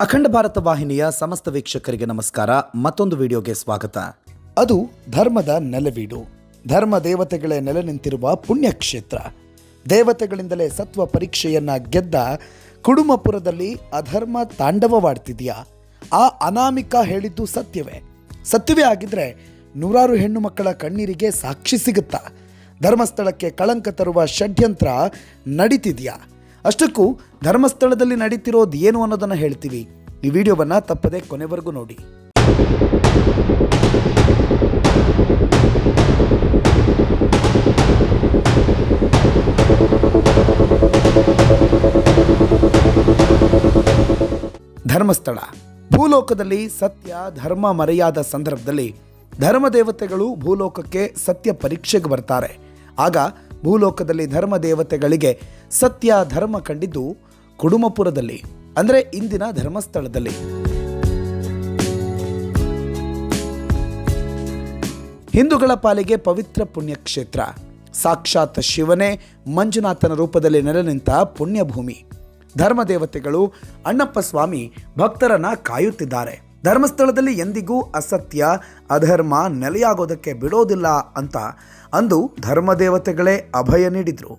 ಅಖಂಡ ಭಾರತ ವಾಹಿನಿಯ ಸಮಸ್ತ ವೀಕ್ಷಕರಿಗೆ ನಮಸ್ಕಾರ. ಮತ್ತೊಂದು ವಿಡಿಯೋಗೆ ಸ್ವಾಗತ. ಅದು ಧರ್ಮದ ನೆಲವೀಡು. ಧರ್ಮ ದೇವತೆಗಳೇ ನೆಲೆ ನಿಂತಿರುವ ಪುಣ್ಯಕ್ಷೇತ್ರ. ದೇವತೆಗಳಿಂದಲೇ ಸತ್ವ ಪರೀಕ್ಷೆಯನ್ನ ಗೆದ್ದ ಕುಡುಮಪುರದಲ್ಲಿ ಅಧರ್ಮ ತಾಂಡವವಾಡ್ತಿದೆಯಾ? ಆ ಅನಾಮಿಕ ಹೇಳಿದ್ದು ಸತ್ಯವೇ. ಸತ್ಯವೇ ಆಗಿದ್ರೆ ನೂರಾರು ಹೆಣ್ಣು ಮಕ್ಕಳ ಕಣ್ಣೀರಿಗೆ ಸಾಕ್ಷಿ ಸಿಗುತ್ತಾ? ಧರ್ಮಸ್ಥಳಕ್ಕೆ ಕಳಂಕ ತರುವ ಷಡ್ಯಂತ್ರ ನಡೀತಿದೆಯಾ? ಅಷ್ಟಕ್ಕೂ ಧರ್ಮಸ್ಥಳದಲ್ಲಿ ನಡೀತಿರೋದು ಏನು ಅನ್ನೋದನ್ನು ಹೇಳ್ತೀವಿ. ಈ ವಿಡಿಯೋವನ್ನ ತಪ್ಪದೆ ಕೊನೆವರೆಗೂ ನೋಡಿ. ಧರ್ಮಸ್ಥಳ. ಭೂಲೋಕದಲ್ಲಿ ಸತ್ಯ, ಧರ್ಮ ಮರೆಯಾದ ಸಂದರ್ಭದಲ್ಲಿ ಧರ್ಮ ದೇವತೆಗಳು ಭೂಲೋಕಕ್ಕೆ ಸತ್ಯ ಪರೀಕ್ಷೆಗೆ ಬರ್ತಾರೆ. ಆಗ ಭೂಲೋಕದಲ್ಲಿ ಧರ್ಮ ದೇವತೆಗಳಿಗೆ ಸತ್ಯ ಧರ್ಮ ಕಂಡಿದ್ದು ಕುಡುಮಪುರದಲ್ಲಿ, ಅಂದರೆ ಇಂದಿನ ಧರ್ಮಸ್ಥಳದಲ್ಲಿ. ಹಿಂದೂಗಳ ಪಾಲಿಗೆ ಪವಿತ್ರ ಪುಣ್ಯಕ್ಷೇತ್ರ. ಸಾಕ್ಷಾತ್ ಶಿವನೇ ಮಂಜುನಾಥನ ರೂಪದಲ್ಲಿ ನೆಲೆ ನಿಂತ ಪುಣ್ಯಭೂಮಿ. ಧರ್ಮ ದೇವತೆಗಳು ಅಣ್ಣಪ್ಪ ಸ್ವಾಮಿ ಭಕ್ತರನ್ನ ಕಾಯುತ್ತಿದ್ದಾರೆ. ಧರ್ಮಸ್ಥಳದಲ್ಲಿ ಎಂದಿಗೂ ಅಸತ್ಯ, ಅಧರ್ಮ ನೆಲೆಯಾಗೋದಕ್ಕೆ ಬಿಡೋದಿಲ್ಲ ಅಂತ ಅಂದು ಧರ್ಮ ದೇವತೆಗಳೇ ಅಭಯ ನೀಡಿದರು.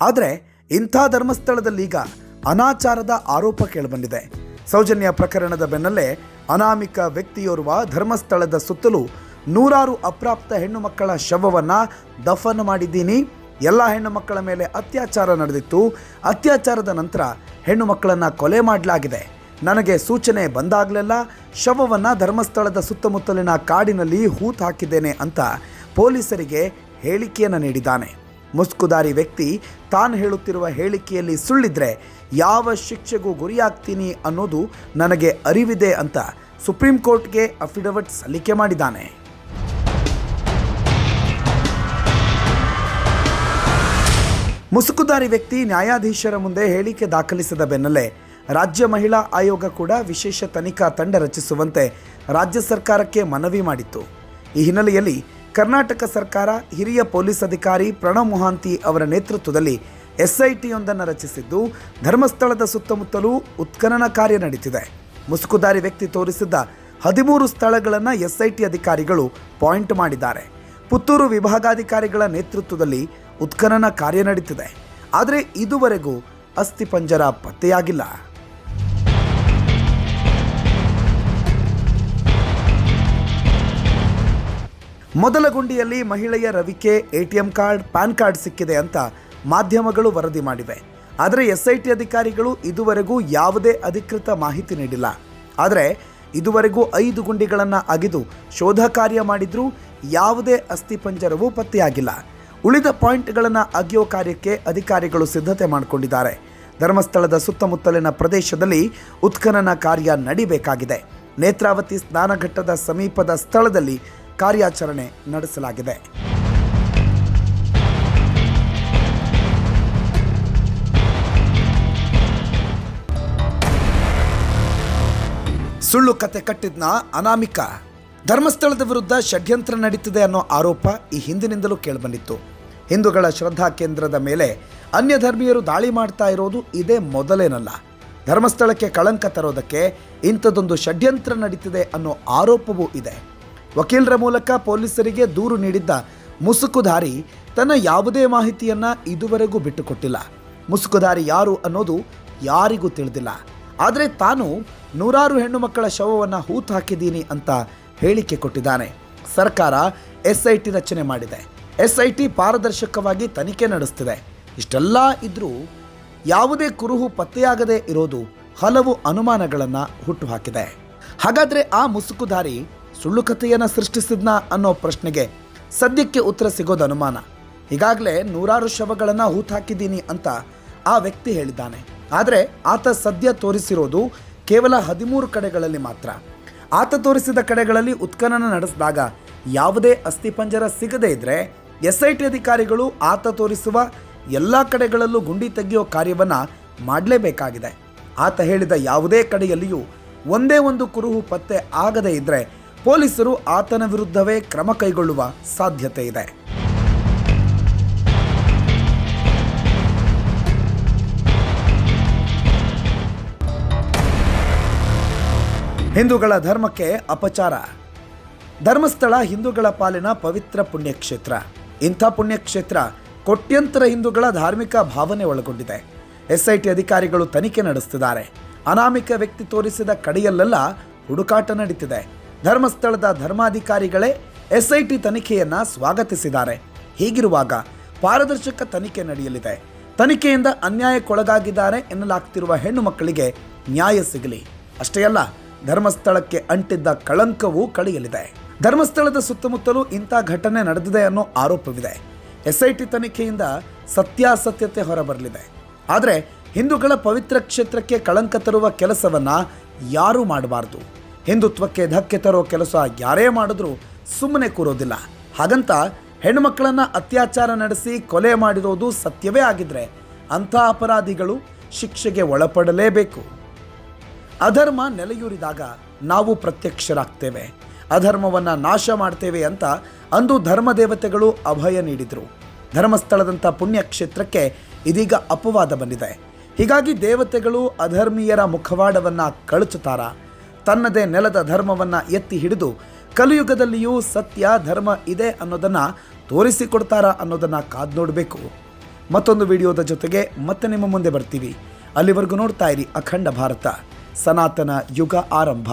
ಆದರೆ ಇಂಥ ಧರ್ಮಸ್ಥಳದಲ್ಲೀಗ ಅನಾಚಾರದ ಆರೋಪ ಕೇಳಿಬಂದಿದೆ. ಸೌಜನ್ಯ ಪ್ರಕರಣದ ಬೆನ್ನಲ್ಲೇ ಅನಾಮಿಕ ವ್ಯಕ್ತಿಯೋರ್ವ ಧರ್ಮಸ್ಥಳದ ಸುತ್ತಲೂ ನೂರಾರು ಅಪ್ರಾಪ್ತ ಹೆಣ್ಣು ಮಕ್ಕಳ ಶವವನ್ನು ದಫನ್ ಮಾಡಿದ್ದೀನಿ. ಎಲ್ಲ ಹೆಣ್ಣು ಮಕ್ಕಳ ಮೇಲೆ ಅತ್ಯಾಚಾರ ನಡೆದಿತ್ತು. ಅತ್ಯಾಚಾರದ ನಂತರ ಹೆಣ್ಣು ಮಕ್ಕಳನ್ನು ಕೊಲೆ ಮಾಡಲಾಗಿದೆ. ನನಗೆ ಸೂಚನೆ ಬಂದಾಗಲೆಲ್ಲ ಶವವನ್ನು ಧರ್ಮಸ್ಥಳದ ಸುತ್ತಮುತ್ತಲಿನ ಕಾಡಿನಲ್ಲಿ ಹೂತ್ ಹಾಕಿದ್ದೇನೆ ಅಂತ ಪೊಲೀಸರಿಗೆ ಹೇಳಿಕೆಯನ್ನು ನೀಡಿದ್ದಾನೆ. ಮುಸ್ಕುದಾರಿ ವ್ಯಕ್ತಿ ತಾನು ಹೇಳುತ್ತಿರುವ ಹೇಳಿಕೆಯಲ್ಲಿ ಸುಳ್ಳಿದ್ರೆ ಯಾವ ಶಿಕ್ಷೆಗೂ ಗುರಿಯಾಗ್ತೀನಿ ಅನ್ನೋದು ನನಗೆ ಅರಿವಿದೆ ಅಂತ ಸುಪ್ರೀಂ ಕೋರ್ಟ್ಗೆ ಅಫಿಡವಿಟ್ ಸಲ್ಲಿಕೆ ಮಾಡಿದ್ದಾನೆ. ಮುಸುಕುದಾರಿ ವ್ಯಕ್ತಿ ನ್ಯಾಯಾಧೀಶರ ಮುಂದೆ ಹೇಳಿಕೆ ದಾಖಲಿಸಿದ ಬೆನ್ನಲ್ಲೇ ರಾಜ್ಯ ಮಹಿಳಾ ಆಯೋಗ ಕೂಡ ವಿಶೇಷ ತನಿಖಾ ತಂಡ ರಚಿಸುವಂತೆ ರಾಜ್ಯ ಸರ್ಕಾರಕ್ಕೆ ಮನವಿ ಮಾಡಿತ್ತು. ಈ ಹಿನ್ನೆಲೆಯಲ್ಲಿ ಕರ್ನಾಟಕ ಸರ್ಕಾರ ಹಿರಿಯ ಪೊಲೀಸ್ ಅಧಿಕಾರಿ ಪ್ರಣವ್ ಮೊಹಾಂತಿ ಅವರ ನೇತೃತ್ವದಲ್ಲಿ ಎಸ್ಐಟಿಯೊಂದನ್ನು ರಚಿಸಿದ್ದು, ಧರ್ಮಸ್ಥಳದ ಸುತ್ತಮುತ್ತಲೂ ಉತ್ಖನನ ಕಾರ್ಯ ನಡೀತಿದೆ. ಮುಸುಕುದಾರಿ ವ್ಯಕ್ತಿ ತೋರಿಸಿದ್ದ ಹದಿಮೂರು ಸ್ಥಳಗಳನ್ನು ಎಸ್ಐಟಿ ಅಧಿಕಾರಿಗಳು ಪಾಯಿಂಟ್ ಮಾಡಿದ್ದಾರೆ. ಪುತ್ತೂರು ವಿಭಾಗಾಧಿಕಾರಿಗಳ ನೇತೃತ್ವದಲ್ಲಿ ಉತ್ಖನನ ಕಾರ್ಯ ನಡೆಯುತ್ತಿದೆ ಆದರೆ ಇದುವರೆಗೂ ಅಸ್ಥಿಪಂಜರ ಪತ್ತೆಯಾಗಿಲ್ಲ. ಮೊದಲ ಗುಂಡಿಯಲ್ಲಿ ಮಹಿಳೆಯ ರವಿಕೆ ಎಟಿಎಂ ಕಾರ್ಡ್, ಪ್ಯಾನ್ ಕಾರ್ಡ್ ಸಿಕ್ಕಿದೆ ಅಂತ ಮಾಧ್ಯಮಗಳು ವರದಿ ಮಾಡಿವೆ. ಆದರೆ ಎಸ್ಐಟಿ ಅಧಿಕಾರಿಗಳು ಇದುವರೆಗೂ ಯಾವುದೇ ಅಧಿಕೃತ ಮಾಹಿತಿ ನೀಡಿಲ್ಲ. ಆದರೆ ಇದುವರೆಗೂ ಐದು ಗುಂಡಿಗಳನ್ನು ಅಗೆದು ಶೋಧ ಕಾರ್ಯ ಮಾಡಿದರೂ ಯಾವುದೇ ಅಸ್ಥಿಪಂಜರವೂ ಪತ್ತೆಯಾಗಿಲ್ಲ. ಉಳಿದ ಪಾಯಿಂಟ್ಗಳನ್ನು ಅಗೆಯೋ ಕಾರ್ಯಕ್ಕೆ ಅಧಿಕಾರಿಗಳು ಸಿದ್ಧತೆ ಮಾಡಿಕೊಂಡಿದ್ದಾರೆ. ಧರ್ಮಸ್ಥಳದ ಸುತ್ತಮುತ್ತಲಿನ ಪ್ರದೇಶದಲ್ಲಿ ಉತ್ಖನನ ಕಾರ್ಯ ನಡಿಬೇಕಾಗಿದೆ. ನೇತ್ರಾವತಿ ಸ್ನಾನಘಟ್ಟದ ಸಮೀಪದ ಸ್ಥಳದಲ್ಲಿ ಕಾರ್ಯಾಚರಣೆ ನಡೆಸಲಾಗಿದೆ. ಸುಳ್ಳು ಕತೆ ಕಟ್ಟಿದ್ನ ಅನಾಮಿಕ. ಧರ್ಮಸ್ಥಳದ ವಿರುದ್ಧ ಷಡ್ಯಂತ್ರ ನಡೀತಿದೆ ಅನ್ನೋ ಆರೋಪ ಈ ಹಿಂದಿನಿಂದಲೂ ಕೇಳಿಬಂದಿತ್ತು. ಹಿಂದೂಗಳ ಶ್ರದ್ಧಾ ಕೇಂದ್ರದ ಮೇಲೆ ಅನ್ಯ ಧರ್ಮೀಯರು ದಾಳಿ ಮಾಡ್ತಾ ಇರೋದು ಇದೇ ಮೊದಲೇನಲ್ಲ. ಧರ್ಮಸ್ಥಳಕ್ಕೆ ಕಳಂಕ ತರೋದಕ್ಕೆ ಇಂಥದ್ದೊಂದು ಷಡ್ಯಂತ್ರ ನಡೀತಿದೆ ಅನ್ನೋ ಆರೋಪವೂ ಇದೆ. ವಕೀಲರ ಮೂಲಕ ಪೊಲೀಸರಿಗೆ ದೂರು ನೀಡಿದ್ದ ಮುಸುಕುಧಾರಿ ತನ್ನ ಯಾವುದೇ ಮಾಹಿತಿಯನ್ನ ಇದುವರೆಗೂ ಬಿಟ್ಟುಕೊಟ್ಟಿಲ್ಲ. ಮುಸುಕುಧಾರಿ ಯಾರು ಅನ್ನೋದು ಯಾರಿಗೂ ತಿಳಿದಿಲ್ಲ. ಆದರೆ ತಾನು ನೂರಾರು ಹೆಣ್ಣು ಮಕ್ಕಳ ಶವವನ್ನು ಹೂತು ಹಾಕಿದ್ದೀನಿ ಅಂತ ಹೇಳಿಕೆ ಕೊಟ್ಟಿದ್ದಾನೆ. ಸರ್ಕಾರ ಎಸ್ ಐ ಟಿ ರಚನೆ ಮಾಡಿದೆ. ಎಸ್ ಐ ಟಿ ಪಾರದರ್ಶಕವಾಗಿ ತನಿಖೆ ನಡೆಸ್ತಿದೆ. ಇಷ್ಟೆಲ್ಲ ಇದ್ರೂ ಯಾವುದೇ ಕುರುಹು ಪತ್ತೆಯಾಗದೇ ಇರೋದು ಹಲವು ಅನುಮಾನಗಳನ್ನು ಹುಟ್ಟುಹಾಕಿದೆ ಹಾಗಾದ್ರೆ ಆ ಮುಸುಕುಧಾರಿ ಸುಳ್ಳು ಕಥೆಯನ್ನು ಸೃಷ್ಟಿಸಿದ್ನ ಅನ್ನೋ ಪ್ರಶ್ನೆಗೆ ಸದ್ಯಕ್ಕೆ ಉತ್ತರ ಸಿಗೋದು ಅನುಮಾನ. ಈಗಾಗಲೇ ನೂರಾರು ಶವಗಳನ್ನು ಹಾಕಿದ್ದೀನಿ ಅಂತ ಆ ವ್ಯಕ್ತಿ ಹೇಳಿದ್ದಾನೆ. ಆದರೆ ಆತ ಸದ್ಯ ತೋರಿಸಿರೋದು ಕೇವಲ ಹದಿಮೂರು ಕಡೆಗಳಲ್ಲಿ ಮಾತ್ರ. ಆತ ತೋರಿಸಿದ ಕಡೆಗಳಲ್ಲಿ ಉತ್ಖನನ ನಡೆಸಿದಾಗ ಯಾವುದೇ ಅಸ್ಥಿಪಂಜರ ಸಿಗದೇ ಇದ್ರೆ ಎಸ್ ಐ ಟಿ ಅಧಿಕಾರಿಗಳು ಆತ ತೋರಿಸುವ ಎಲ್ಲ ಕಡೆಗಳಲ್ಲೂ ಗುಂಡಿ ತೆಗೆಯೋ ಕಾರ್ಯವನ್ನು ಮಾಡಲೇಬೇಕಾಗಿದೆ. ಆತ ಹೇಳಿದ ಯಾವುದೇ ಕಡೆಯಲ್ಲಿಯೂ ಒಂದೇ ಒಂದು ಕುರುಹು ಪತ್ತೆ ಆಗದೇ ಇದ್ರೆ ಪೊಲೀಸರು ಆತನ ವಿರುದ್ಧವೇ ಕ್ರಮ ಕೈಗೊಳ್ಳುವ ಸಾಧ್ಯತೆ ಇದೆ. ಹಿಂದೂಗಳ ಧರ್ಮಕ್ಕೆ ಅಪಚಾರ. ಧರ್ಮಸ್ಥಳ ಹಿಂದೂಗಳ ಪಾಲಿನ ಪವಿತ್ರ ಪುಣ್ಯಕ್ಷೇತ್ರ. ಇಂಥ ಪುಣ್ಯಕ್ಷೇತ್ರ ಕೋಟ್ಯಂತರ ಹಿಂದೂಗಳ ಧಾರ್ಮಿಕ ಭಾವನೆ ಒಳಗೊಂಡಿದೆ. ಎಸ್ಐಟಿ ಅಧಿಕಾರಿಗಳು ತನಿಖೆ ನಡೆಸುತ್ತಿದ್ದಾರೆ. ಅನಾಮಿಕ ವ್ಯಕ್ತಿ ತೋರಿಸಿದ ಕಡೆಯಲ್ಲೆಲ್ಲ ಹುಡುಕಾಟ ನಡೀತಿದೆ. ಧರ್ಮಸ್ಥಳದ ಧರ್ಮಾಧಿಕಾರಿಗಳೇ ಎಸ್ಐಟಿ ತನಿಖೆಯನ್ನ ಸ್ವಾಗತಿಸಿದ್ದಾರೆ. ಹೀಗಿರುವಾಗ ಪಾರದರ್ಶಕ ತನಿಖೆ ನಡೆಯಲಿದೆ. ತನಿಖೆಯಿಂದ ಅನ್ಯಾಯಕ್ಕೊಳಗಾಗಿದ್ದಾರೆ ಎನ್ನಲಾಗ್ತಿರುವ ಹೆಣ್ಣು ಮಕ್ಕಳಿಗೆ ನ್ಯಾಯ ಸಿಗಲಿ. ಅಷ್ಟೇ ಅಲ್ಲ, ಧರ್ಮಸ್ಥಳಕ್ಕೆ ಅಂಟಿದ್ದ ಕಳಂಕವೂ ಕಳೆಯಲಿದೆ. ಧರ್ಮಸ್ಥಳದ ಸುತ್ತಮುತ್ತಲೂ ಇಂಥ ಘಟನೆ ನಡೆದಿದೆ ಅನ್ನೋ ಆರೋಪವಿದೆ. ಎಸ್ಐಟಿ ತನಿಖೆಯಿಂದ ಸತ್ಯಾಸತ್ಯತೆ ಹೊರಬರಲಿದೆ. ಆದರೆ ಹಿಂದೂಗಳ ಪವಿತ್ರ ಕ್ಷೇತ್ರಕ್ಕೆ ಕಳಂಕ ತರುವ ಕೆಲಸವನ್ನ ಯಾರೂ ಮಾಡಬಾರ್ದು. ಹಿಂದುತ್ವಕ್ಕೆ ಧಕ್ಕೆ ತರೋ ಕೆಲಸ ಯಾರೇ ಮಾಡಿದ್ರೂ ಸುಮ್ಮನೆ ಕೂರೋದಿಲ್ಲ. ಹಾಗಂತ ಹೆಣ್ಣುಮಕ್ಕಳನ್ನು ಅತ್ಯಾಚಾರ ನಡೆಸಿ ಕೊಲೆ ಮಾಡಿರೋದು ಸತ್ಯವೇ ಆಗಿದ್ರೆ ಅಂಥ ಅಪರಾಧಿಗಳು ಶಿಕ್ಷೆಗೆ ಒಳಪಡಲೇಬೇಕು. ಅಧರ್ಮ ನೆಲೆಯೂರಿದಾಗ ನಾವು ಪ್ರತ್ಯಕ್ಷರಾಗ್ತೇವೆ. ಅಧರ್ಮವನ್ನು ನಾಶ ಮಾಡ್ತೇವೆ ಅಂತ ಅಂದು ಧರ್ಮದೇವತೆಗಳು ಅಭಯ ನೀಡಿದರು. ಧರ್ಮಸ್ಥಳದಂಥ ಪುಣ್ಯಕ್ಷೇತ್ರಕ್ಕೆ ಇದೀಗ ಅಪವಾದ ಬಂದಿದೆ. ಹೀಗಾಗಿ ದೇವತೆಗಳು ಅಧರ್ಮೀಯರ ಮುಖವಾಡವನ್ನು ಕಳಚುತ್ತಾರ? ತನ್ನದೇ ನೆಲದ ಧರ್ಮವನ್ನು ಎತ್ತಿ ಹಿಡಿದು ಕಲಿಯುಗದಲ್ಲಿಯೂ ಸತ್ಯ, ಧರ್ಮ ಇದೆ ಅನ್ನೋದನ್ನು ತೋರಿಸಿಕೊಡ್ತಾರಾ ಅನ್ನೋದನ್ನು ಕಾದ್ ನೋಡಬೇಕು. ಮತ್ತೊಂದು ವಿಡಿಯೋದ ಜೊತೆಗೆ ಮತ್ತೆ ನಿಮ್ಮ ಮುಂದೆ ಬರ್ತೀವಿ. ಅಲ್ಲಿವರೆಗೂ ನೋಡ್ತಾ ಇರಿ ಅಖಂಡ ಭಾರತ. ಸನಾತನ ಯುಗ ಆರಂಭ.